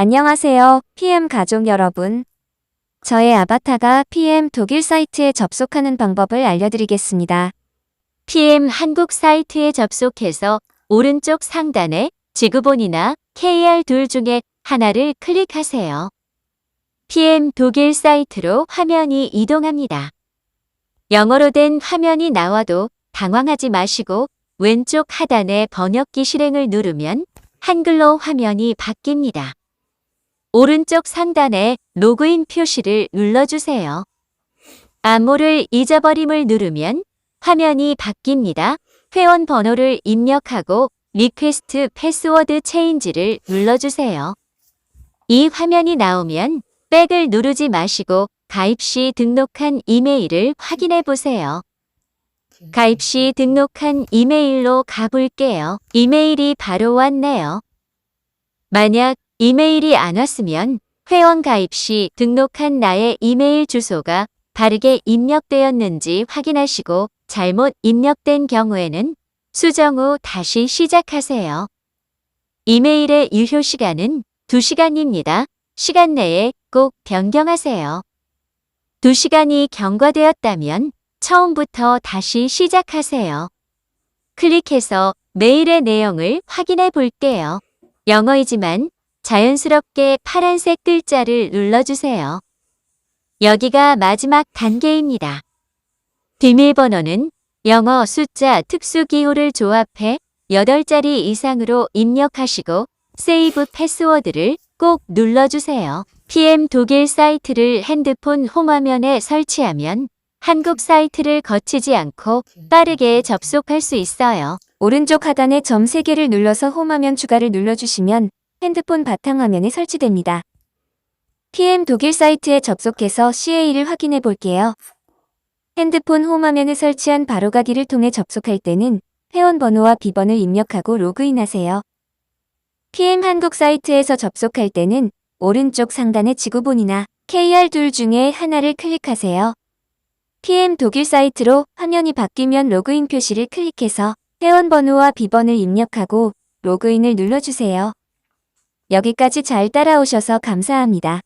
안녕하세요, PM 가족 여러분. 저의 아바타가 PM 독일 사이트에 접속하는 방법을 알려드리겠습니다. PM 한국 사이트에 접속해서 오른쪽 상단에 지구본이나 KR 둘 중에 하나를 클릭하세요. PM 독일 사이트로 화면이 이동합니다. 영어로 된 화면이 나와도 당황하지 마시고 왼쪽 하단에 번역기 실행을 누르면 한글로 화면이 바뀝니다. 오른쪽 상단에 로그인 표시를 눌러주세요. 암호를 잊어버림을 누르면 화면이 바뀝니다. 회원 번호를 입력하고 리퀘스트 패스워드 체인지를 눌러주세요. 이 화면이 나오면 백을 누르지 마시고 가입 시 등록한 이메일을 확인해 보세요. 가입 시 등록한 이메일로 가볼게요. 이메일이 바로 왔네요. 만약 이메일이 안 왔으면 회원 가입 시 등록한 나의 이메일 주소가 바르게 입력되었는지 확인하시고 잘못 입력된 경우에는 수정 후 다시 시작하세요. 이메일의 유효 시간은 2시간입니다. 시간 내에 꼭 변경하세요. 2시간이 경과되었다면 처음부터 다시 시작하세요. 클릭해서 메일의 내용을 확인해 볼게요. 영어이지만 자연스럽게 파란색 글자를 눌러주세요. 여기가 마지막 단계입니다. 비밀번호는 영어 숫자 특수 기호를 조합해 8자리 이상으로 입력하시고 세이브 패스워드를 꼭 눌러주세요. PM 독일 사이트를 핸드폰 홈화면에 설치하면 한국 사이트를 거치지 않고 빠르게 접속할 수 있어요. 오른쪽 하단에 점 3개를 눌러서 홈화면 추가를 눌러주시면 핸드폰 바탕화면에 설치됩니다. PM 독일 사이트에 접속해서 CA를 확인해 볼게요. 핸드폰 홈화면에 설치한 바로가기를 통해 접속할 때는 회원 번호와 비번을 입력하고 로그인하세요. PM 한국 사이트에서 접속할 때는 오른쪽 상단의 지구본이나 KR 둘 중에 하나를 클릭하세요. PM 독일 사이트로 화면이 바뀌면 로그인 표시를 클릭해서 회원 번호와 비번을 입력하고 로그인을 눌러주세요. 여기까지 잘 따라오셔서 감사합니다.